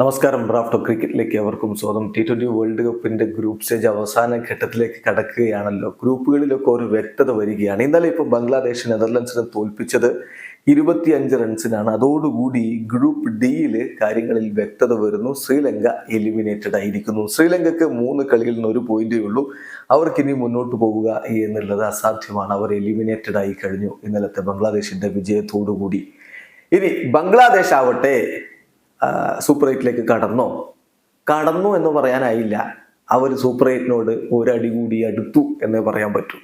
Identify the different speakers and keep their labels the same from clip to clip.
Speaker 1: നമസ്കാരം. റാഫ്റ്റോ ക്രിക്കറ്റിലേക്ക് അവർക്കും സ്വാഗതം. ടി ട്വന്റി വേൾഡ് കപ്പിന്റെ ഗ്രൂപ്പ് സ്റ്റേജ് അവസാന ഘട്ടത്തിലേക്ക് കടക്കുകയാണല്ലോ. ഗ്രൂപ്പുകളിലൊക്കെ ഒരു വ്യക്തത വരികയാണ്. ഇന്നലെ ഇപ്പോൾ ബംഗ്ലാദേശ് നെതർലൻഡ്സിനെ തോൽപ്പിച്ചത് ഇരുപത്തിയഞ്ച് റൺസിനാണ്. അതോടുകൂടി ഗ്രൂപ്പ് ഡിയിൽ കാര്യങ്ങളിൽ വ്യക്തത വരുന്നു. ശ്രീലങ്ക എലിമിനേറ്റഡ് ആയിരിക്കുന്നു. ശ്രീലങ്കയ്ക്ക് മൂന്ന് കളിയിൽ നിന്ന് ഒരു പോയിന്റേ ഉള്ളൂ. അവർക്ക് ഇനി മുന്നോട്ട് പോവുക എന്നുള്ളത് അസാധ്യമാണ്. അവർ എലിമിനേറ്റഡ് ആയി കഴിഞ്ഞു ഇന്നലത്തെ ബംഗ്ലാദേശിന്റെ വിജയത്തോടുകൂടി. ഇനി ബംഗ്ലാദേശ് ആവട്ടെ. സൂപ്പർ എയ്റ്റിലേക്ക് കടന്നോ? കടന്നു എന്ന് പറയാനായില്ല. അവർ സൂപ്പർ എയ്റ്റിനോട് ഒരടി കൂടി അടുത്തു എന്ന് പറയാൻ പറ്റൂ.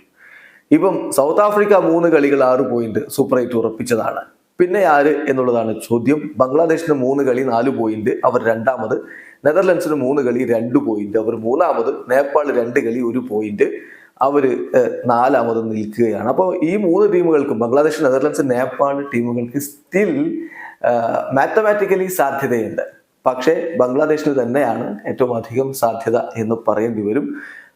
Speaker 1: ഇപ്പം സൗത്ത് ആഫ്രിക്ക മൂന്ന് കളികൾ ആറ് പോയിന്റ് സൂപ്പർ എയ്റ്റ് ഉറപ്പിച്ചതാണ്. പിന്നെ ആര് എന്നുള്ളതാണ് ചോദ്യം. ബംഗ്ലാദേശിന് മൂന്ന് കളി നാല് പോയിന്റ് അവർ രണ്ടാമത്. നെതർലൻഡ്സിന് മൂന്ന് കളി രണ്ട് പോയിന്റ് അവർ മൂന്നാമത്. നേപ്പാൾ രണ്ട് കളി ഒരു പോയിന്റ് അവർ നാലാമത് നിൽക്കുകയാണ്. അപ്പോൾ ഈ മൂന്ന് ടീമുകൾക്കും ബംഗ്ലാദേശ് നെതർലൻഡ്സ് നേപ്പാൾ ടീമുകൾക്ക് സ്റ്റിൽ മാത്തമാറ്റിക്കലി സാധ്യതയുണ്ട്. പക്ഷേ ബംഗ്ലാദേശിന് തന്നെയാണ് ഏറ്റവും അധികം സാധ്യത എന്ന് പറയേണ്ടി വരും.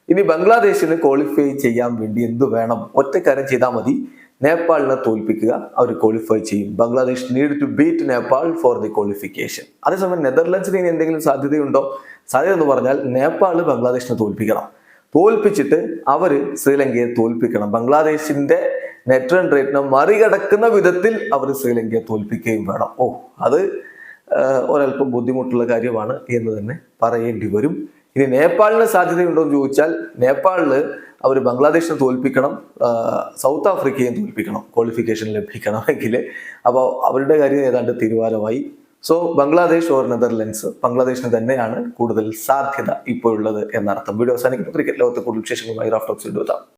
Speaker 1: ഇനി ബംഗ്ലാദേശിന് ക്വാളിഫൈ ചെയ്യാൻ വേണ്ടി എന്ത് വേണം? ഒറ്റ കാര്യം ചെയ്താൽ മതി. നേപ്പാളിനെ തോൽപ്പിക്കുക അവർ ക്വാളിഫൈ ചെയ്യും. Bangladesh need to beat Nepal for the qualification അതേസമയം നെതർലൻഡ്സിന് ഇനി എന്തെങ്കിലും സാധ്യതയുണ്ടോ? സാധ്യത എന്ന് പറഞ്ഞാൽ നേപ്പാൾ ബംഗ്ലാദേശിനെ തോൽപ്പിക്കണം. തോൽപ്പിച്ചിട്ട് അവർ ശ്രീലങ്കയെ തോൽപ്പിക്കണം. ബംഗ്ലാദേശിന്റെ നെറ്റ് റൺ റേറ്റിനെ മറികടക്കുന്ന വിധത്തിൽ അവർ ശ്രീലങ്കയെ തോൽപ്പിക്കുകയും വേണം. ഓ അത് ഒരല്പം ബുദ്ധിമുട്ടുള്ള കാര്യമാണ് എന്ന് തന്നെ പറയേണ്ടി വരും. ഇനി നേപ്പാളിന് സാധ്യതയുണ്ടോ എന്ന് ചോദിച്ചാൽ നേപ്പാളിൽ അവർ ബംഗ്ലാദേശിനെ തോൽപ്പിക്കണം സൗത്ത് ആഫ്രിക്കയും തോൽപ്പിക്കണം ക്വാളിഫിക്കേഷൻ ലഭിക്കണമെങ്കിൽ. അപ്പോൾ അവരുടെ കാര്യം ഏതാണ്ട് തീരുമാനമായി. സോ ബംഗ്ലാദേശ് ഓർ നെതർലൻഡ്സ് ബംഗ്ലാദേശിന് തന്നെയാണ് കൂടുതൽ സാധ്യത ഇപ്പോഴുള്ളത് എന്നർത്ഥം. വീഡിയോ അവസാനിക്കുന്നു. ക്രിക്കറ്റ് ലോകത്തെ കൂടുതൽ വിശേഷങ്ങളുമായി റാഫ്റ്റോക്സ് എത്താം.